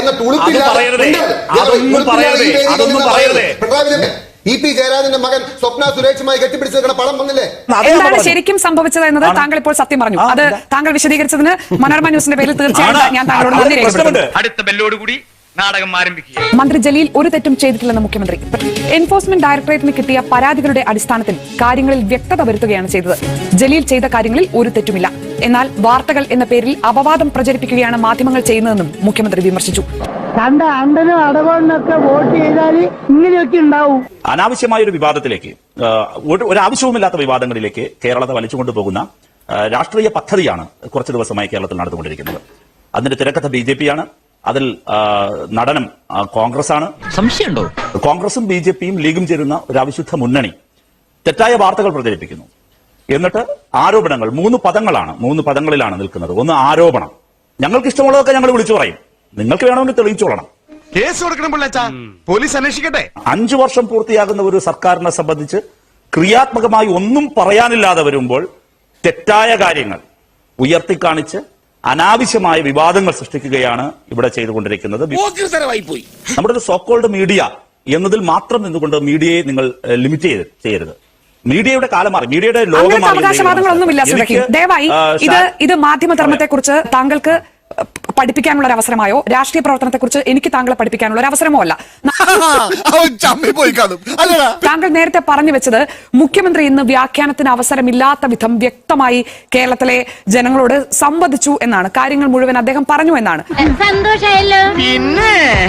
എന്നിട്ട് ഉളുപ്പില്ലാതെ E P ജയരാജന്റെ മകൻ സ്വപ്ന സുരേഷുമായി കെട്ടിപ്പിടിച്ച് നിൽക്കുന്ന പടം വന്നില്ലേ? എന്താണ് ശരിക്കും സംഭവിച്ചത് എന്നത് താങ്കൾ ഇപ്പോൾ സത്യം പറഞ്ഞു. അത് താങ്കൾ വിശദീകരിച്ചതിന് മനോരമ ന്യൂസിന്റെ പേരിൽ തീർച്ചയായിട്ടും ഞാൻ താങ്കളോട് നന്ദി രേഖപ്പെടുത്തുന്നു. അടുത്ത ബെല്ലോടുകൂടി നാടകം ആരംഭിക്കുക മന്ത്രി ജലീൽ ഒരു തെറ്റും ചെയ്തിട്ടില്ലെന്ന് മുഖ്യമന്ത്രി. എൻഫോഴ്സ്മെന്റ് ഡയറക്ടറേറ്റിന് കിട്ടിയ പരാതികളുടെ അടിസ്ഥാനത്തിൽ കാര്യങ്ങളിൽ വ്യക്തത വരുത്തുകയാണ് ചെയ്തത്. ജലീൽ ചെയ്ത കാര്യങ്ങളിൽ ഒരു തെറ്റുമില്ല. എന്നാൽ വാർത്തകൾ എന്ന പേരിൽ അപവാദം പ്രചരിപ്പിക്കുകയാണ് മാധ്യമങ്ങൾ ചെയ്യുന്നതെന്നും മുഖ്യമന്ത്രി വിമർശിച്ചു. കണ്ട അണ്ടനും അടവണ്ണൊക്കെ വോട്ട് ചെയ്താൽ ഇങ്ങനെയൊക്കെ ഉണ്ടാവും. അനാവശ്യമായ ഒരു വിവാദത്തിലേക്ക് ഒരാവശ്യവുമില്ലാത്ത ഒരു ഒരു ആവശ്യവുമില്ലാത്ത വിവാദങ്ങളിലേക്ക് കേരളത്തെ വലിച്ചുകൊണ്ടു പോകുന്ന രാഷ്ട്രീയ പദ്ധതിയാണ് കുറച്ച് ദിവസമായി കേരളത്തിൽ നടന്നുകൊണ്ടിരിക്കുന്നത്. അതിന്റെ തിരക്കഥ ബി ജെ പിയാണ്. അതിൽ നടനം കോൺഗ്രസ് ആണ് സംശയമുണ്ടോ? കോൺഗ്രസും ബി ജെ പിയും ലീഗും ചേരുന്ന ഒരു അവിശുദ്ധ മുന്നണി തെറ്റായ വാർത്തകൾ പ്രചരിപ്പിക്കുന്നു. എന്നിട്ട് ആരോപണങ്ങൾ മൂന്ന് പദങ്ങളാണ് മൂന്ന് പദങ്ങളിലാണ് നിൽക്കുന്നത്. ഒന്ന് ആരോപണം. ഞങ്ങൾക്ക് ഇഷ്ടമുള്ളതൊക്കെ ഞങ്ങൾ വിളിച്ചു പറയും. നിങ്ങൾക്ക് വേണമെങ്കിൽ തെളിയിച്ചോളണം. കേസ് കൊടുക്കണം പോലീസ് അന്വേഷിക്കട്ടെ. അഞ്ചു വർഷം പൂർത്തിയാകുന്ന ഒരു സർക്കാരിനെ സംബന്ധിച്ച് ക്രിയാത്മകമായി ഒന്നും പറയാനില്ലാതെ വരുമ്പോൾ തെറ്റായ കാര്യങ്ങൾ ഉയർത്തിക്കാണിച്ച് അനാവശ്യമായ വിവാദങ്ങൾ സൃഷ്ടിക്കുകയാണ് ഇവിടെ ചെയ്തുകൊണ്ടിരിക്കുന്നത്. നമ്മുടെ ഒരു സോക്കോൾഡ് മീഡിയ എന്നതിൽ മാത്രം നിന്നുകൊണ്ട് മീഡിയയെ നിങ്ങൾ ലിമിറ്റ് ചെയ്ത് ചെയ്യരുത്. മീഡിയയുടെ കാലം മാറി മീഡിയയുടെ ലോകം അവകാശവാദങ്ങളൊന്നുമില്ല ദയവായി ഇത് ഇത് മാധ്യമധർമ്മത്തെ കുറിച്ച് താങ്കൾക്ക് പഠിപ്പിക്കാനുള്ള ഒരു അവസരമായോ രാഷ്ട്രീയ പ്രവർത്തനത്തെ കുറിച്ച് എനിക്ക് താങ്കളെ പഠിപ്പിക്കാനുള്ള ഒരു അവസരമോ അല്ല. പോയി കാണും അല്ലടാ. താങ്കൾ നേരത്തെ പറഞ്ഞു വെച്ചത് മുഖ്യമന്ത്രി ഇന്ന് വ്യാഖ്യാനത്തിന് അവസരമില്ലാത്ത വിധം വ്യക്തമായി കേരളത്തിലെ ജനങ്ങളോട് സംവദിച്ചു എന്നാണ്. കാര്യങ്ങൾ മുഴുവൻ അദ്ദേഹം പറഞ്ഞു എന്നാണ്. സന്തോഷായല്ലോ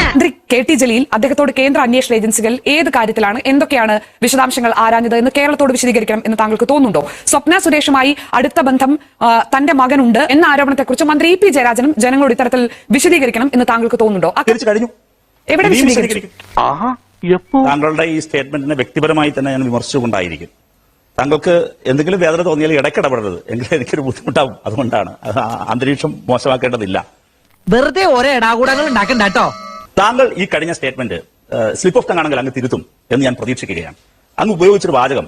മന്ത്രി കെ ടി ജലീൽ അദ്ദേഹത്തോട് കേന്ദ്ര അന്വേഷണ ഏജൻസികൾ ഏത് കാര്യത്തിലാണ് എന്തൊക്കെയാണ് വിശദാംശങ്ങൾ ആരാഞ്ഞത് എന്ന് കേരളത്തോട് വിശദീകരിക്കണം എന്ന് താങ്കൾക്ക് തോന്നുന്നുണ്ടോ? സ്വപ്ന സുരേഷുമായി അടുത്ത ബന്ധം തന്റെ മകനുണ്ട് എന്ന ആരോപണത്തെക്കുറിച്ച് മന്ത്രി ഇ പി ജയരാജനും ജനങ്ങളോട് ഇത്തരത്തിൽ വിശദീകരിക്കണം എന്ന് താങ്കൾക്ക് തോന്നുന്നുണ്ടോ? എവിടെ. താങ്കളുടെ ഈ സ്റ്റേറ്റ്മെന്റിനെ വ്യക്തിപരമായി തന്നെ ഞാൻ വിമർശിച്ചുകൊണ്ടായിരിക്കും. താങ്കൾക്ക് എന്തെങ്കിലും വേദന തോന്നിയാൽ ഇടയ്ക്കിടപെടരുത്. എങ്കിലും എനിക്കൊരു ബുദ്ധിമുട്ടാവും. അതുകൊണ്ടാണ്. അന്തരീക്ഷം മോശമാക്കേണ്ടതില്ല. വെറുതെ ഓരോ ഇടാകൂടങ്ങൾ ഉണ്ടാക്കണ്ട കേട്ടോ. താങ്കൾ ഈ കഴിഞ്ഞ സ്റ്റേറ്റ്മെന്റ് സ്ലിപ്പ് ഓഫ് തങ്ങാണെങ്കിൽ അങ്ങ് തിരുത്തും എന്ന് ഞാൻ പ്രതീക്ഷിക്കുകയാണ്. അങ്ങ് ഉപയോഗിച്ചൊരു വാചകം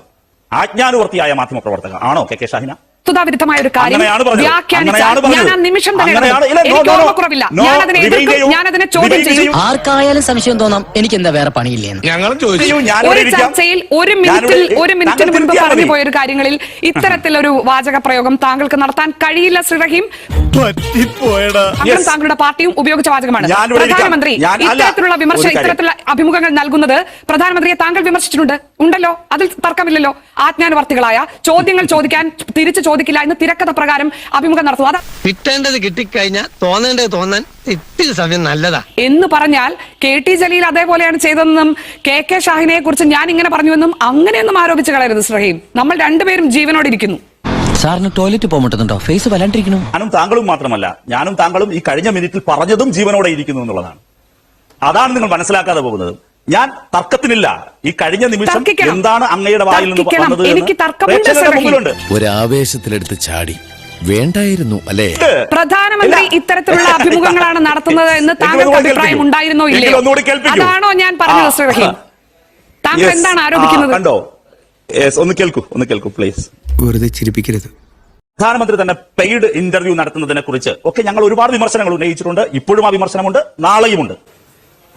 ആജ്ഞാനുവർത്തിയായ മാധ്യമ പ്രവർത്തകർ ആണോ കെ കെ ഷാഹിന? വസ്തുതാവിരുദ്ധമായ ഒരു കാര്യം വ്യാഖ്യാനിച്ചാൽ ഞാൻ ആ നിമിഷം തന്നെ. എനിക്ക്. ഓർമ്മക്കുറവില്ല. ഞാനതിനെ rewind എതിർക്കും ഞാൻ അതിനെ ചോദ്യം ചെയ്യും. ആർക്കായാലും സംശയം തോന്നാം എനിക്ക് എന്താ വേറെ പണിയില്ലേ ഞങ്ങളും ചോദിച്ചു. ഒരു ചർച്ചയിൽ ഒരു മിനിറ്റിൽ ഒരു മിനിറ്റിന് മുൻപ് പറഞ്ഞു. പോയൊരു കാര്യങ്ങളിൽ ഇത്തരത്തിലൊരു വാചക പ്രയോഗം താങ്കൾക്ക് നടത്താൻ കഴിയില്ല ശ്രീ റഹീം. താങ്കളുടെ പാർട്ടിയും ഉപയോഗിച്ച വാചകമാണ്. ഞാൻ. പ്രധാനമന്ത്രി ഞാൻ- ഇത്തരത്തിലുള്ള വിമർശനം ഇത്തരത്തിലുള്ള അഭിമുഖങ്ങൾ നൽകുന്നത് പ്രധാനമന്ത്രിയെ താങ്കൾ വിമർശിച്ചിട്ടുണ്ട്. ഉണ്ടല്ലോ? അതിൽ തർക്കമില്ലല്ലോ. ആജ്ഞാനുവർത്തികളായ ചോദ്യങ്ങൾ ചോദിക്കാൻ തിരിച്ചു ചോദിക്കില്ല എന്ന് തിരക്കഥ പ്രകാരം അഭിമുഖം നടത്തും അതാ കിട്ടേണ്ടത് കിട്ടിക്കഴിഞ്ഞാൽ തോന്നേണ്ടത് തോന്നാൻ ഇത്തിരി സമയം നല്ലതാ. എന്ന് പറഞ്ഞാൽ കെ ടി ജലീൽ അതേപോലെയാണ് ചെയ്തതെന്നും കെ കെ ഷാഹിനെ കുറിച്ച് ഞാൻ ഇങ്ങനെ പറഞ്ഞുവെന്നും അങ്ങനെയൊന്നും ആരോപിച്ചു കളയരുത് ശ്രഹീം നമ്മൾ രണ്ടുപേരും ജീവനോടെ ഇരിക്കുന്നു. സാറിന് ടോയ്ലറ്റ് പോകാൻ പറ്റുന്നുണ്ടോ? ഫേസ് വല്ലാണ്ടിരിക്കണു ഞാനും താങ്കളും മാത്രമല്ല ഞാനും താങ്കളും ഈ കഴിഞ്ഞ മിനിറ്റിൽ പറഞ്ഞതും ജീവനോടെ ഇരിക്കുന്നു എന്നുള്ളതാണ്. അതാണ് നിങ്ങൾ മനസ്സിലാക്കാതെ പോകുന്നത്. ഞാൻ തർക്കത്തിനില്ല. ഈ കഴിഞ്ഞ നിമിഷം എന്താണ് അങ്ങയുടെ വായിൽ നിന്ന് ഒരു ആവേശത്തിലെടുത്ത് ചാടി. വേണ്ടായിരുന്നു അല്ലേ? പ്രധാനമന്ത്രി ഇല്ല. ഇത്തരത്തിലുള്ള അഭിമുഖങ്ങളാണ് നടത്തുന്നത് എന്ന് താങ്കൾക്ക് അഭിപ്രായം ഉണ്ടായിരുന്നോ കേൾപ്പിക്കൂ. അതാണോ ഞാൻ പറഞ്ഞത് റഹീം താങ്കൾ എന്താണ് ആരോപിക്കുന്നത്? കണ്ടോ? ഒന്ന് കേൾക്കൂ ഒന്ന് കേൾക്കൂ പ്ലീസ് വെറുതെ ചിരിപ്പിക്കരുത്. പ്രധാനമന്ത്രി തന്നെ പെയ്ഡ് ഇന്റർവ്യൂ നടത്തുന്നതിനെ കുറിച്ച് ഒക്കെ ഞങ്ങൾ ഒരുപാട് വിമർശനങ്ങൾ ഉന്നയിച്ചിട്ടുണ്ട്. ഇപ്പോഴും ആ വിമർശനമുണ്ട് നാളെയുമുണ്ട്.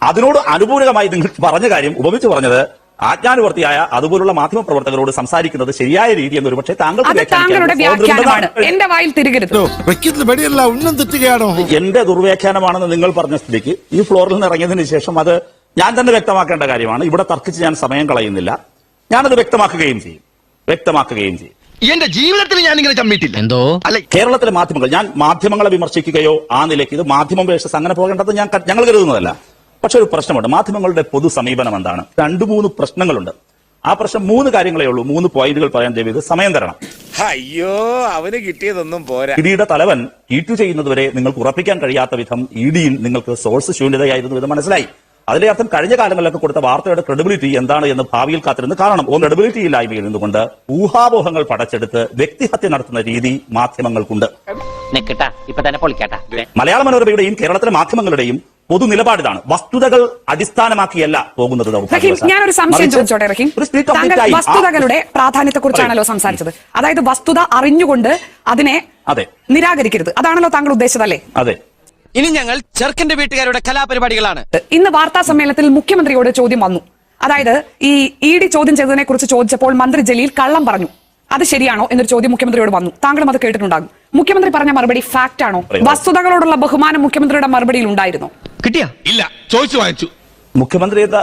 അതിനോട് അനുകൂലമായി നിങ്ങൾ പറഞ്ഞ കാര്യം ഉപമിച്ച് പറഞ്ഞത് ആജ്ഞാനുവർത്തിയായ അതുപോലുള്ള മാധ്യമ പ്രവർത്തകരോട് സംസാരിക്കുന്നത് ശരിയായ രീതി എന്ന് ഒരുപക്ഷെ താങ്കൾക്ക് അത് താങ്കളുടെ വ്യാഖ്യാനമാണ്. സ്വാതന്ത്ര്യമുണ്ടെന്നാണ്. എന്റെ വായിൽ തിരികരുത്. വെക്കുന്ന പടിയല്ല ഉന്നം തെറ്റുകയാണോ? എന്റെ ദുർവ്യാഖ്യാനമാണെന്ന് നിങ്ങൾ പറഞ്ഞ സ്ഥിതിക്ക് ഈ ഫ്ലോറിൽ നിന്ന് ഇറങ്ങിയതിനു ശേഷം അത് ഞാൻ തന്നെ വ്യക്തമാക്കേണ്ട കാര്യമാണ്. ഇവിടെ തർക്കിച്ച് ഞാൻ സമയം കളയുന്നില്ല. ഞാനത് വ്യക്തമാക്കുകയും ചെയ്യും. വ്യക്തമാക്കുകയും ചെയ്യും. എന്റെ ജീവിതത്തിൽ ഞാൻ ഇങ്ങനെ ചമ്മിട്ടില്ല എന്തോ? അല്ലെ? കേരളത്തിലെ മാധ്യമങ്ങൾ ഞാൻ മാധ്യമങ്ങളെ വിമർശിക്കുകയോ ആ നിലയ്ക്ക് ഇത് മാധ്യമം വേഷസ് അങ്ങനെ പോകേണ്ടത് ഞാൻ ഞങ്ങൾ കരുതുന്നതല്ല. പക്ഷെ ഒരു പ്രശ്നമുണ്ട്. മാധ്യമങ്ങളുടെ പൊതു സമീപനം എന്താണ്? രണ്ടു മൂന്ന് പ്രശ്നങ്ങളുണ്ട്. ആ പ്രശ്നം മൂന്ന് കാര്യങ്ങളേ ഉള്ളൂ. മൂന്ന് പോയിന്റുകൾ പറയാൻ ചെയ്ത് സമയം തരണം. അയ്യോ അവന് കിട്ടിയതൊന്നും പോരാ. ഇഡിയുടെ തലവൻ ഈറ്റു ചെയ്യുന്നതുവരെ നിങ്ങൾക്ക് ഉറപ്പിക്കാൻ കഴിയാത്ത വിധം ഇഡിയിൽ നിങ്ങൾക്ക് സോഴ്സ് ശൂന്യതയായിരുന്നു എന്ന് മനസ്സിലായി. അതിന്റെ അർത്ഥം കഴിഞ്ഞ കാലങ്ങളിലൊക്കെ കൊടുത്ത വാർത്തയുടെ ക്രെഡിബിലിറ്റി എന്താണ് എന്ന് ഭാവിയിൽ കാത്തിരുന്ന് കാരണം ഓ ക്രെഡിബിലിറ്റി ഇല്ലായ്മയിൽ നിന്നുകൊണ്ട് ഊഹാപോഹങ്ങൾ പടച്ചെടുത്ത് വ്യക്തിഹത്യ നടത്തുന്ന രീതി മാധ്യമങ്ങൾക്കുണ്ട്. നെക്കട്ടാ ഇപ്പൊ തന്നെ പൊളിക്കാട്ടാ. മലയാള മനോരമയുടെയും കേരളത്തിലെ മാധ്യമങ്ങളുടെയും പൊതു നിലപാട് ഇതാണ് വസ്തുതകൾ അടിസ്ഥാനമാക്കിയല്ല പോകുന്നത്. ഞാനൊരു സംശയം ചോദിച്ചോട്ടെ റഹീം? താങ്കൾ വസ്തുതകളുടെ പ്രാധാന്യത്തെ കുറിച്ചാണല്ലോ സംസാരിച്ചത്. അതായത് വസ്തുത അറിഞ്ഞുകൊണ്ട് അതിനെ അതെ. നിരാകരിക്കരുത്. അതാണല്ലോ താങ്കൾ ഉദ്ദേശിച്ചത് അല്ലേ അതെ. ഇനി ഞങ്ങൾ ചെറുക്കന്റെ വീട്ടുകാരുടെ കലാപരിപാടികളാണ്. ഇന്ന് വാർത്താ സമ്മേളനത്തിൽ മുഖ്യമന്ത്രിയോട് ചോദ്യം വന്നു. അതായത് ഈ ഇ ഡി ചോദ്യം ചെയ്തതിനെ കുറിച്ച് ചോദിച്ചപ്പോൾ മന്ത്രി ജലീൽ കള്ളം പറഞ്ഞു. അത് ശരിയാണോ എന്നൊരു ചോദ്യം മുഖ്യമന്ത്രിയോട് വന്നു. താങ്കളും അത് കേട്ടിട്ടുണ്ടാകും. മുഖ്യമന്ത്രി പറഞ്ഞ മറുപടി ഫാക്റ്റ് ആണോ? വസ്തുതകളോടുള്ള ബഹുമാനം മുഖ്യമന്ത്രിയുടെ മറുപടിയിൽ ഉണ്ടായിരുന്നു? കിട്ടിയാ? ഇല്ല ചോദിച്ചു വാങ്ങിച്ചു. മുഖ്യമന്ത്രി എന്താ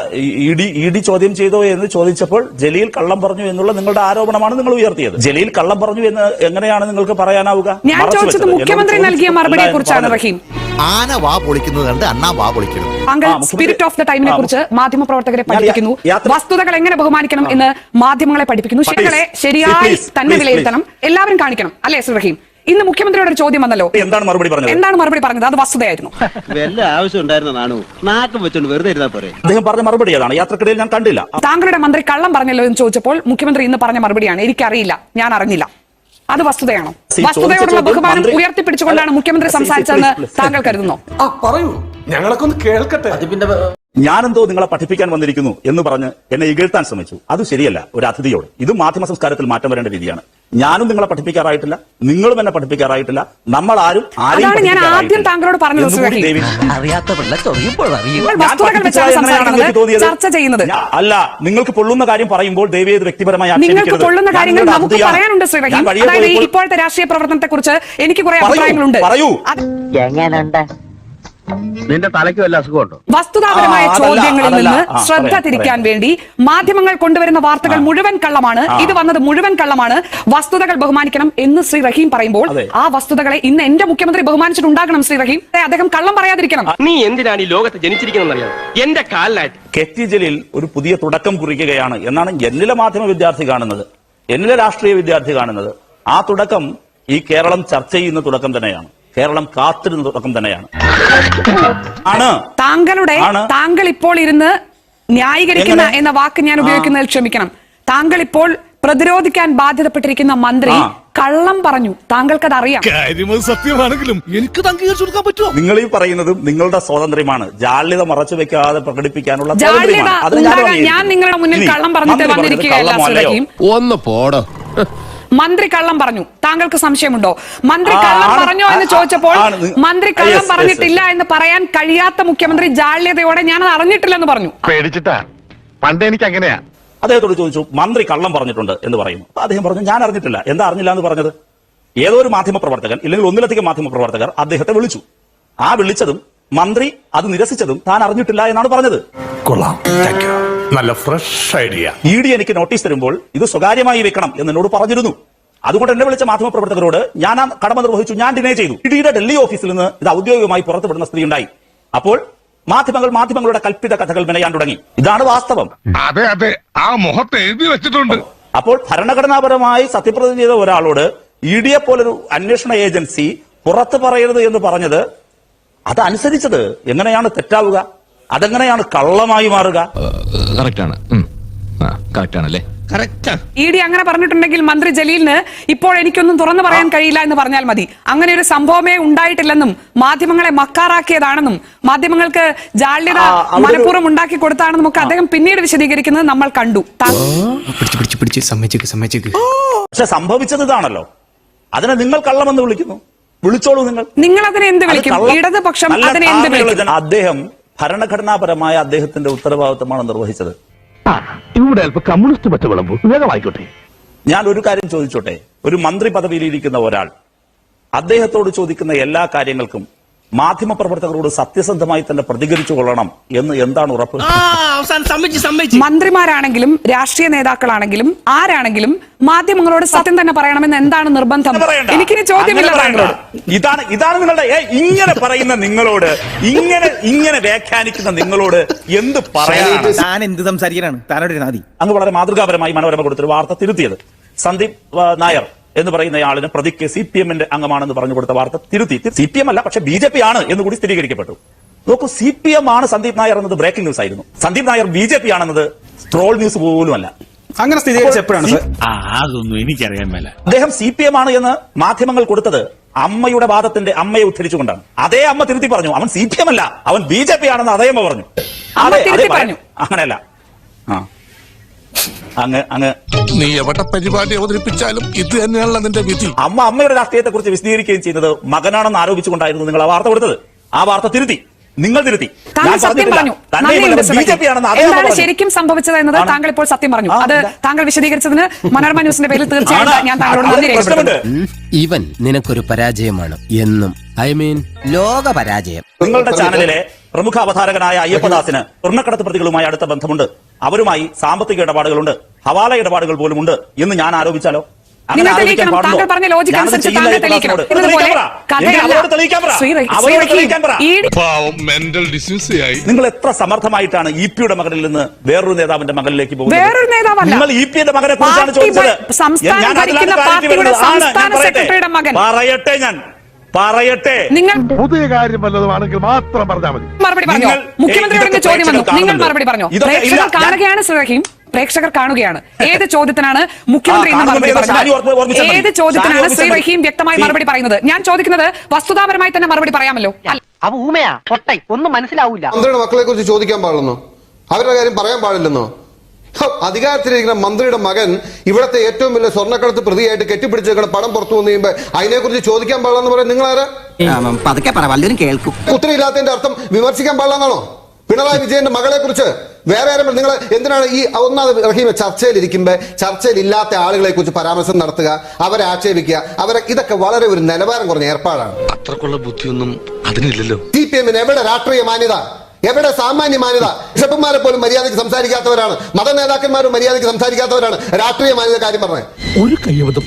ഇ ഡി ഇ ഡി ചോദ്യം ചെയ്തോ എന്ന് ചോദിച്ചപ്പോൾ ജലീൽ കള്ളം പറഞ്ഞു എന്നുള്ള നിങ്ങളുടെ ആരോപണമാണ് നിങ്ങൾ ഉയർത്തിയത്. ജലീൽ കള്ളം പറഞ്ഞു എന്ന് എങ്ങനെയാണ് നിങ്ങൾക്ക് പറയാനാവുക? ഞാൻ ചോദിച്ചത് മുഖ്യമന്ത്രി നൽകിയ മറുപടിയെ കുറിച്ചാണ് റഹീം. ആന വാ പൊളിക്കുന്നത് കണ്ട് അണ്ണാ വാ പൊളിക്കണം. താങ്കൾ ആ, സ്പിരിറ്റ് ഓഫ് ദ ടൈമിനെ കുറിച്ച് മാധ്യമപ്രവർത്തകരെ പ്രവർത്തകരെ പഠിപ്പിക്കുന്നു. വസ്തുതകൾ എങ്ങനെ ബഹുമാനിക്കണം എന്ന് മാധ്യമങ്ങളെ പഠിപ്പിക്കുന്നു. ശരികളെ ശരിയായി തന്നെ വിലയിരുത്തണം. എല്ലാവരും കാണിക്കണം. അല്ലേ ശ്രീ റഹീം? ഇന്ന് മുഖ്യമന്ത്രിയുടെ ഒരു ചോദ്യം വന്നല്ലോ. എന്താണ് മറുപടി പറഞ്ഞത്? എന്താണ് മറുപടി പറഞ്ഞത്? അത് വസ്തുതയായിരുന്നു. വല്ല ആവശ്യം ഉണ്ടായിരുന്ന നാക്കം വെച്ചോണ്ട് വെറുതെ ഇരുന്നാ പോരെ. അദ്ദേഹം പറഞ്ഞ മറുപടി അതാണ് യാത്രക്കിടയിൽ ഞാൻ കണ്ടില്ല. താങ്കളുടെ മന്ത്രി കള്ളം പറഞ്ഞല്ലോ എന്ന് ചോദിച്ചപ്പോൾ മുഖ്യമന്ത്രി ഇന്ന് പറഞ്ഞ മറുപടിയാണ്. എനിക്കറിയില്ല. ഞാൻ അറിഞ്ഞില്ല. അത് വസ്തുതയാണോ? വസ്തുതയോടുള്ള ബഹുമാനം ഉയർത്തിപ്പിടിച്ചുകൊണ്ടാണ് മുഖ്യമന്ത്രി സംസാരിച്ചതെന്ന്. താങ്കൾ കരുതുന്നോ. പറയൂ. ഞങ്ങളൊക്കെ ഒന്ന് കേൾക്കട്ടെ. ഞാനെന്തോ നിങ്ങളെ പഠിപ്പിക്കാൻ വന്നിരിക്കുന്നു എന്ന് പറഞ്ഞ് എന്നെ ഇകഴ്ത്താൻ ശ്രമിച്ചു. അത് ശരിയല്ല ഒരു അതിഥിയോട്. ഇത് മാധ്യമ സംസ്കാരത്തിൽ മാറ്റം വരേണ്ട രീതിയാണ്. ഞാനും നിങ്ങളെ പഠിപ്പിക്കാറായിട്ടില്ല നിങ്ങളും എന്നെ പഠിപ്പിക്കാറായിട്ടില്ല നമ്മൾ ആരും ആരെയും അതാണ് ഞാൻ ആദ്യം. താങ്കളോട് പറഞ്ഞത് ചർച്ച ചെയ്യുന്നത്. അല്ല നിങ്ങൾക്ക് പൊള്ളുന്ന കാര്യം പറയുമ്പോൾ ദേവിയത് വ്യക്തിപരമായി നിങ്ങൾക്ക് പൊള്ളുന്ന കാര്യങ്ങൾ നമുക്ക്. പറയാനുണ്ട് ശ്രീ ഇപ്പോഴത്തെ രാഷ്ട്രീയ പ്രവർത്തനത്തെ കുറിച്ച് എനിക്ക് കുറെ അഭിപ്രായങ്ങളുണ്ട്. പറയൂ. എങ്ങനെയുണ്ട് നിന്റെ തലയ്ക്ക് വല്ല അസുഖമുണ്ടോ? വസ്തുതാപരമായ ചോദ്യങ്ങളിൽ നിന്ന് ശ്രദ്ധ തിരിക്കാൻ വേണ്ടി മാധ്യമങ്ങൾ കൊണ്ടുവരുന്ന വാർത്തകൾ മുഴുവൻ കള്ളമാണ്. ഇത് വന്നത് മുഴുവൻ കള്ളമാണ്. വസ്തുതകൾ ബഹുമാനിക്കണം എന്ന് ശ്രീ റഹീം പറയുമ്പോൾ ആ വസ്തുതകളെ ഇന്ന് എന്റെ മുഖ്യമന്ത്രി ബഹുമാനിച്ചിട്ടുണ്ടാകണം ശ്രീ റഹീം. അദ്ദേഹം കള്ളം പറയാതിരിക്കണം. നീ എന്തിനാണ് ഈ ലോകത്ത് ജനിച്ചിരിക്കണമെന്നറിയാം എന്റെ കാലിലായിട്ട് കെ ടി ജലീൽ ഒരു പുതിയ തുടക്കം കുറിക്കുകയാണ് എന്നാണ് എന്നിലെ മാധ്യമ വിദ്യാർത്ഥി കാണുന്നത്. എന്നിലെ രാഷ്ട്രീയ വിദ്യാർത്ഥി കാണുന്നത്. ആ തുടക്കം ഈ കേരളം ചർച്ച ചെയ്യുന്ന തുടക്കം തന്നെയാണ്. കേരളം കാത്തിരുന്ന തുടക്കം തന്നെയാണ്. ആണ്. താങ്കളുടെ താങ്കൾ ഇപ്പോൾ ഇരുന്ന് ന്യായീകരിക്കുന്ന എന്ന വാക്ക് ഞാൻ ഉപയോഗിക്കുന്നതിൽ ക്ഷമിക്കണം. താങ്കൾ ഇപ്പോൾ പ്രതിരോധിക്കാൻ ബാധ്യതപ്പെട്ടിരിക്കുന്ന മന്ത്രി കള്ളം പറഞ്ഞു. താങ്കൾക്കത് അറിയാം കാര്യമത് സത്യമാണെങ്കിലും എനിക്ക് കൊടുക്കാൻ പറ്റുമോ? നിങ്ങൾ ഈ പറയുന്നതും നിങ്ങളുടെ സ്വാതന്ത്ര്യമാണ്. ജാള്യത മറച്ചു വെക്കാതെ പ്രകടിപ്പിക്കാനുള്ള സ്വാതന്ത്ര്യമാണ്. അത് ഞാൻ ഞാൻ നിങ്ങളുടെ മുന്നിൽ കള്ളം പറഞ്ഞിട്ട് വന്നിരിക്കുകയല്ല ഒന്ന് പോടോ. മന്ത്രി കള്ളം പറഞ്ഞു. താങ്കൾക്ക് സംശയമുണ്ടോ? മന്ത്രി കള്ളം. പറഞ്ഞോ എന്ന് ചോദിച്ചപ്പോൾ മന്ത്രി കള്ളം പറഞ്ഞിട്ടില്ല എന്ന് പറയാൻ കഴിയാത്ത മുഖ്യമന്ത്രി ജാള്യതയോടെ ഞാൻ അത് അറിഞ്ഞിട്ടില്ലെന്ന് പറഞ്ഞു. പേടിച്ചിട്ടാ? പണ്ട് എനിക്ക് അങ്ങനെയാ. അദ്ദേഹത്തോട് ചോദിച്ചു മന്ത്രി കള്ളം പറഞ്ഞിട്ടുണ്ട് എന്ന് പറയുന്നു. അദ്ദേഹം പറഞ്ഞു ഞാൻ അറിഞ്ഞിട്ടില്ല. എന്താ അറിഞ്ഞില്ല എന്ന് പറഞ്ഞത്? ഏതോ ഒരു മാധ്യമ പ്രവർത്തകൻ ഇല്ലെങ്കിൽ ഒന്നിലധികം മാധ്യമ പ്രവർത്തകർ അദ്ദേഹത്തെ വിളിച്ചു. ആ വിളിച്ചതും മന്ത്രി അത് നിരസിച്ചതും താൻ അറിഞ്ഞിട്ടില്ല എന്നാണ് പറഞ്ഞത്. കൊള്ളാം. നല്ല ഫ്രഷ് ഐഡിയ ഇ ഡി എനിക്ക് നോട്ടീസ് തരുമ്പോൾ ഇത് സ്വകാര്യമായി വെക്കണം എന്ന് എന്നോട് പറഞ്ഞിരുന്നു. അതുകൊണ്ട് എന്നെ വിളിച്ച മാധ്യമപ്രവർത്തകരോട് ഞാൻ ആ കടമ നിർവഹിച്ചു ഞാൻ ഡിനേ ചെയ്തു. ഇ ഡിയുടെ ഡൽഹി ഓഫീസിൽ നിന്ന് ഇത് ഔദ്യോഗികമായി പുറത്തുവിടുന്ന സ്ത്രീ ഉണ്ടായി. അപ്പോൾ മാധ്യമങ്ങൾ മാധ്യമങ്ങളുടെ കൽപ്പിത കഥകൾ മെനയാൻ തുടങ്ങി. ഇതാണ് വാസ്തവം. അതെ അതെ. ആ മുഖത്ത് എഴുതി വെച്ചിട്ടുണ്ട്. അപ്പോൾ ഭരണഘടനാപരമായി സത്യപ്രതിജ്ഞ ചെയ്ത ഒരാളോട് ഇ ഡിയെ പോലൊരു അന്വേഷണ ഏജൻസി പുറത്തു പറയരുത് എന്ന് പറഞ്ഞത് അതനുസരിച്ചത് എങ്ങനെയാണ് തെറ്റാവുക? അതെങ്ങനെയാണ് കള്ളമായി മാറുക? ഇ ഡി അങ്ങനെ പറഞ്ഞിട്ടുണ്ടെങ്കിൽ മന്ത്രി ജലീലിന് ഇപ്പോൾ എനിക്കൊന്നും തുറന്നു പറയാൻ കഴിയില്ല എന്ന് പറഞ്ഞാൽ മതി. അങ്ങനെ ഒരു സംഭവമേ ഉണ്ടായിട്ടില്ലെന്നും മാധ്യമങ്ങളെ മക്കാറാക്കിയതാണെന്നും മാധ്യമങ്ങൾക്ക് ജാള്യത മനഃപൂർവം ഉണ്ടാക്കി കൊടുത്താണെന്നും ഒക്കെ അദ്ദേഹം പിന്നീട് വിശദീകരിക്കുന്നത് നമ്മൾ കണ്ടു. പക്ഷെ സംഭവിച്ചത് ഇതാണല്ലോ. അതിനെ നിങ്ങൾ കള്ളമെന്ന് വിളിക്കുന്നു. വിളിച്ചോളൂ നിങ്ങൾ. നിങ്ങൾ അതിനെ എന്ത് വിളിക്കും? ഇടതുപക്ഷം അതിനെ എന്ത് വിളിക്കും? അദ്ദേഹം ഭരണഘടനാപരമായ അദ്ദേഹത്തിന്റെ ഉത്തരവാദിത്തമാണ് നിർവഹിച്ചത്. ഇവിടെ കമ്മ്യൂണിസ്റ്റ് വേഗമായിക്കോട്ടെ. ഞാൻ ഒരു കാര്യം ചോദിച്ചോട്ടെ? ഒരു മന്ത്രി പദവിയിലിരിക്കുന്ന ഒരാൾ. അദ്ദേഹത്തോട് ചോദിക്കുന്ന എല്ലാ കാര്യങ്ങൾക്കും മാധ്യമപ്രവർത്തകരോട് സത്യസന്ധമായി തന്നെ പ്രതികരിച്ചു കൊള്ളണം എന്ന് എന്താണ് ഉറപ്പ്? മന്ത്രിമാരാണെങ്കിലും രാഷ്ട്രീയ നേതാക്കളാണെങ്കിലും ആരാണെങ്കിലും മാധ്യമങ്ങളോട് സത്യം തന്നെ പറയണമെന്ന് എന്താണ് നിർബന്ധം? എനിക്കിനി ചോദ്യമില്ല ഇതാണ് ഇതാണ് നിങ്ങളുടെ ഇങ്ങനെ പറയുന്ന നിങ്ങളോട് ഇങ്ങനെ ഇങ്ങനെ വ്യാഖ്യാനിക്കുന്ന നിങ്ങളോട് എന്ത് പറയാനാണ്? താൻ എന്ത് സംസാരിക്കാനാണ്? താനോട് നാദി. അങ്ങ് വളരെ മാതൃകാപരമായി മനോരമ കൊടുത്തൊരു വാർത്ത തിരുത്തിയത്. സന്ദീപ് നായർ എന്ന് പറയുന്ന ആളിന് പ്രതിക്ക് സി പി എമ്മിന്റെ അംഗമാണെന്ന് പറഞ്ഞു കൊടുത്ത വാർത്ത തിരുത്തി. സി പി എം അല്ല പക്ഷെ ബി ജെ പി ആണ് എന്ന് കൂടി സ്ഥിരീകരിക്കപ്പെട്ടു. നോക്കൂ സി പി എം ആണ് സന്ദീപ് നായർ എന്നത് ബ്രേക്കിംഗ് ന്യൂസ് ആയിരുന്നു. Sandeep Nair B J P ആണെന്നത് ട്രോൾ ന്യൂസ് പോലുമല്ല. അങ്ങനെ സ്ഥിരീകരിച്ച എപ്പോഴാണ് അതൊന്നും എനിക്കറിയാൻ മേല. അദ്ദേഹം സി പി എം ആണ് എന്ന് മാധ്യമങ്ങൾ കൊടുത്തത് അമ്മയുടെ വാദത്തിന്റെ അമ്മയെ ഉദ്ധരിച്ചുകൊണ്ടാണ്. അതേ അമ്മ തിരുത്തി പറഞ്ഞു. അവൻ സി പി എം അല്ല അവൻ ബി ജെ പി ആണെന്ന് അതേ അമ്മ അതെ. പറഞ്ഞു. അങ്ങനെയല്ല. ആ. അങ്ങ് അങ്ങ്. നീ എവിടെ പരിപാടി അവതരിപ്പിച്ചാലും ഇത് തന്നെയാണല്ലോ നിന്റെ വിധി. അമ്മ അമ്മയുടെ രാഷ്ട്രീയത്തെ കുറിച്ച് വിശദീകരിക്കുകയും ചെയ്യുന്നത് മകനാണെന്ന് ആരോപിച്ചുകൊണ്ടായിരുന്നു നിങ്ങൾ ആ വാർത്ത കൊടുത്തത്. ആ വാർത്ത തിരുത്തി. നിങ്ങൾ തിരുത്തി. എന്താണ്. ശരിക്കും സംഭവിച്ചത് എന്നത് താങ്കൾ ഇപ്പോൾ സത്യം പറഞ്ഞു. അത് താങ്കൾ വിശദീകരിച്ചതിന് മനോരമ ന്യൂസിന്റെ പേരിൽ തീർച്ചയായിട്ടും ഞാൻ താങ്കളോട് നന്ദി. രേഖപ്പെടുത്തുന്നു ഇവൻ നിനക്കൊരു പരാജയമാണ് എന്നും. ഐ മീൻ ലോക പരാജയം. നിങ്ങളുടെ ചാനലിലെ പ്രമുഖ അവതാരകനായ അയ്യപ്പദാസിന് സ്വർണക്കടത്ത് പ്രതികളുമായി അടുത്ത ബന്ധമുണ്ട്. അവരുമായി സാമ്പത്തിക ഇടപാടുകളുണ്ട്. ഹവാല ഇടപാടുകൾ പോലും ഉണ്ട് എന്ന് ഞാൻ ആരോപിച്ചാലോ? താങ്കൾ പറഞ്ഞ ലോജിക് അനുസരിച്ച് താങ്കൾ. തെളിയിക്കണം. നിങ്ങൾ എത്ര സമർത്ഥമായിട്ടാണ് ഇ പിയുടെ മകനിൽ നിന്ന് വേറൊരു നേതാവിന്റെ മകനിലേക്ക് പോകുന്നത്? വേറൊരു നേതാവല്ല. നിങ്ങൾ ഇ പിയുടെ മകനെ കുറിച്ചാണ് ചോദിച്ചത്. സംസ്ഥാന. സെക്രട്ടറിയുടെ മകൻ. പറയട്ടെ ഞാൻ. പറയട്ടെ. നിങ്ങൾ പുതിയ കാര്യം വല്ലതുമാണെങ്കിൽ മാത്രം പറഞ്ഞാൽ മതി. മറുപടി പറഞ്ഞു? നിങ്ങൾ- മുഖ്യമന്ത്രിയുടെ ഇതൊക്കെ ചോദ്യം വന്നു. പ്രേക്ഷകർ നിങ്ങൾ മറുപടി പറഞ്ഞു? ഇതൊക്കെ ഇല്ല, പ്രേക്ഷകർ ഞാൻ- കാണുകയാണ് ശ്രീറഹീം പ്രേക്ഷകർ കാണുകയാണ്. ഏത് ചോദ്യത്തിനാണ് മുഖ്യമന്ത്രി ആ, ഇന്ന് മറുപടി കാണുമ്പോൾ ഷാനി ഓർമ്മ- പറഞ്ഞത് ഓർമ്മിച്ചാൽ മതി. ഏത് ചോദ്യത്തിനാണ് ശ്രീ ഓർമ്മിച്ചാൽ റഹീം വ്യക്തമായി ഈ- മറുപടി പറയുന്നത്? ഞാൻ ചോദിക്കുന്നത് വസ്തുതാപരമായി തന്നെ മറുപടി പറയാമല്ലോ. അല്ല, അവ ഊമയാ പൊട്ടൈ. ഒന്നും മനസ്സിലാവൂല. മന്ത്രിയുടെ മക്കളെ കുറിച്ച് ചോദിക്കാൻ പാടുന്നു അവരുടെ കാര്യം പറയാൻ പാടില്ലെന്നോ? അധികാരത്തിലിരിക്കുന്ന മന്ത്രിയുടെ മകൻ ഇവിടത്തെ ഏറ്റവും വലിയ സ്വർണക്കടത്ത് പ്രതിയായിട്ട് കെട്ടിപ്പിടിച്ചേക്കുന്ന പണം പുറത്തു വന്നു കഴിയുമ്പോൾ അതിനെക്കുറിച്ച് ചോദിക്കാൻ പാടില്ലെന്ന് പറയാൻ നിങ്ങൾ പതുക്കെ പറ വല്ലവരും കേൾക്കും. ഉത്തരയില്ലാത്തതിന്റെ അർത്ഥം വിമർശിക്കാൻ പാടില്ലെന്നാണോ? പിണറായി വിജയന്റെ മകളെ കുറിച്ച് വേറെ ആരും നിങ്ങൾ എന്തിനാണ് ഈ ഒന്നാമത് റഹീമ ചർച്ചയിൽ ഇരിക്കുമ്പോ ചർച്ചയിൽ ഇല്ലാത്ത ആളുകളെ കുറിച്ച് പരാമർശം നടത്തുക അവരെ ആക്ഷേപിക്കുക അവരെ ഇതൊക്കെ വളരെ ഒരു നിലവാരം കുറഞ്ഞ ഏർപ്പാടാണ്. അത്രക്കുള്ള ബുദ്ധിയൊന്നും അതിനില്ലല്ലോ. സി പി എമ്മിന് എവിടെ രാഷ്ട്രീയ മാന്യത? എവിടെ സാമാന്യ മാന്യത? ബിഷപ്പുമാരെ പോലും മര്യാദയ്ക്ക് സംസാരിക്കാത്തവരാണ്. മത നേതാക്കന്മാരും മര്യാദയ്ക്ക് സംസാരിക്കാത്തവരാണ്. രാഷ്ട്രീയ മാന്യത കാര്യം പറഞ്ഞത് ഒരു കയ്യബദ്ധം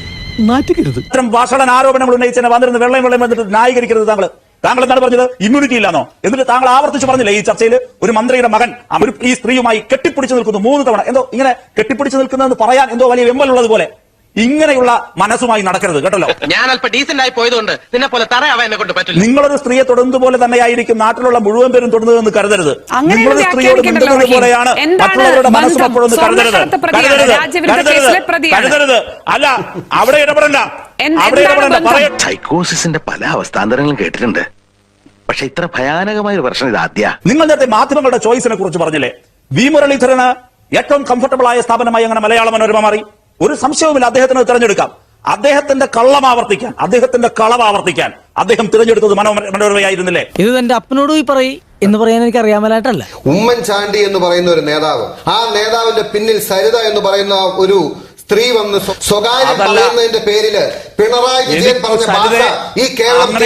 നാറ്റുകരുത് ഇത്തരം ഭാഷണ ആരോപണങ്ങൾ ഉന്നയിച്ചതിനെ വന്നിരുന്ന് വെള്ളം വെള്ളം വന്നിട്ട് ന്യായീകരിക്കരുത് താങ്കൾ താങ്കൾ എന്താണ് പറഞ്ഞത്? ഇമ്മ്യൂണിറ്റി ഇല്ലാന്നോ? എന്നിട്ട് താങ്കൾ ആവർത്തിച്ച് പറഞ്ഞില്ലേ ഈ ചർച്ചയിൽ ഒരു മന്ത്രിയുടെ മകൻ അവർ ഈ സ്ത്രീയുമായി കെട്ടിപ്പിടിച്ചു നിൽക്കുന്നു മൂന്ന് തവണ. എന്തോ ഇങ്ങനെ കെട്ടിപ്പിടിച്ചു നിൽക്കുന്നതെന്ന് പറയാൻ എന്തോ വലിയ വെമ്പലുള്ളത് പോലെ ഇങ്ങനെയുള്ള മനസ്സുമായി നടക്കരുത് കേട്ടല്ലോ? ഞാൻ അല്പം ഡീസന്റ് ആയി പോയതുകൊണ്ട് നിന്നെ പോലെ തറയാവാ എന്നെ കൊണ്ട് പറ്റില്ല. നിങ്ങളൊരു സ്ത്രീയെ തൊടുന്നത് പോലെ തന്നെയായിരിക്കും നാട്ടിലുള്ള മുഴുവൻ പേരും തൊടുന്നതെന്ന് കരുതരുത്. നിങ്ങളൊരു സ്ത്രീയോട് മിണ്ടുന്നത്. പോലെയാണ് മറ്റുള്ളവരുടെ മനസ്സ് മക്കളൊന്ന് കരുതരുത്. കരുതരുത്. കരുതരുത്. കരുതരുത്. അല്ല അവിടെ ഇടപെടണ്ട. അവിടെ ഇടപെടണ്ട? പറയട്ടെ സൈക്കോസിന്റെ പല അവസ്ഥാന്തരങ്ങളും കേട്ടിട്ടുണ്ട്. പക്ഷെ ഇത്ര ഭയാനകമായ ഒരു പ്രശ്നം ഇത് ആദ്യ നിങ്ങൾ നേരത്തെ മാധ്യമങ്ങളുടെ ചോയ്സിനെ കുറിച്ച് പറഞ്ഞില്ലേ? വി മുരളീധരന് ഏറ്റവും കംഫർട്ടബിൾ ആയ സ്ഥാപനമായി അങ്ങനെ മലയാള മനോരമ മാറി. ഒരു സംശയവുമില്ല അദ്ദേഹത്തിന് തിരഞ്ഞെടുക്കാം. അദ്ദേഹത്തിന്റെ കള്ളം ആവർത്തിക്കാൻ അദ്ദേഹത്തിന്റെ കളവ് ആവർത്തിക്കാൻ അദ്ദേഹം തിരഞ്ഞെടുത്തത് മനോര- മനോരമയായിരുന്നില്ലേ? ഇത് എന്റെ അപ്പനോട് പോയി പറയും എന്ന് പറയാൻ എനിക്ക് അറിയാമലായിട്ടല്ല. ഉമ്മൻചാണ്ടി എന്ന് പറയുന്ന ഒരു നേതാവ്. ആ നേതാവിന്റെ പിന്നിൽ സരിത എന്ന് പറയുന്ന ഒരു സ്ത്രീ വന്ന് സ്വ- സ്വകാര്യം പറയുന്നതിന്റെ പേരിൽ പിണറായി വിജയൻ പറഞ്ഞ ഭാഷ ഈ കേരളം.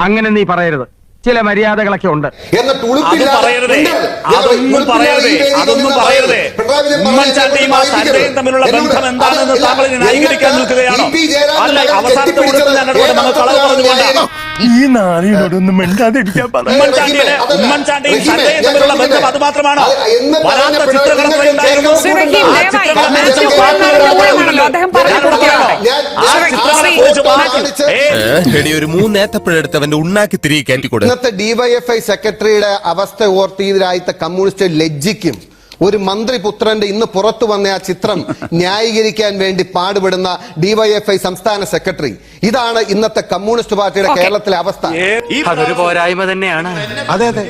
അങ്ങനെ നീ പറയരുത്. ചില മര്യാദകളൊക്കെ ഉണ്ട്. ഈ നാളിനോടൊന്നും മിണ്ടാതിരിക്കാൻ ഉമ്മൻചാണ്ടിയുടെ. ഉമ്മൻചാണ്ടിയും ഞാൻ തമ്മിലുള്ള? ബന്ധം അത് മാത്രമാണ് വരാത്ത എടി ഒരു മൂന്നേത്തപ്പഴെടുത്ത് അവന്റെ ഉണ്ണാക്കി തിരികെ കയറ്റിക്കൊടു? ഇന്നത്തെ ഡിവൈഎഫ്ഐ സെക്രട്ടറിയുടെ അവസ്ഥ ഓർത്ത് കമ്മ്യൂണിസ്റ്റ് ലജ്ജിക്കും. ഒരു മന്ത്രിപുത്രന്റെ ഇന്ന് പുറത്തു വന്ന ആ ചിത്രം ന്യായീകരിക്കാൻ വേണ്ടി പാടുപെടുന്ന ഡിവൈഎഫ്ഐ സംസ്ഥാന സെക്രട്ടറി ഇതാണ് ഇന്നത്തെ കമ്മ്യൂണിസ്റ്റ് പാർട്ടിയുടെ കേരളത്തിലെ അവസ്ഥ. അതൊരു പോരായ്മ തന്നെയാണ്. അതെ അതെ.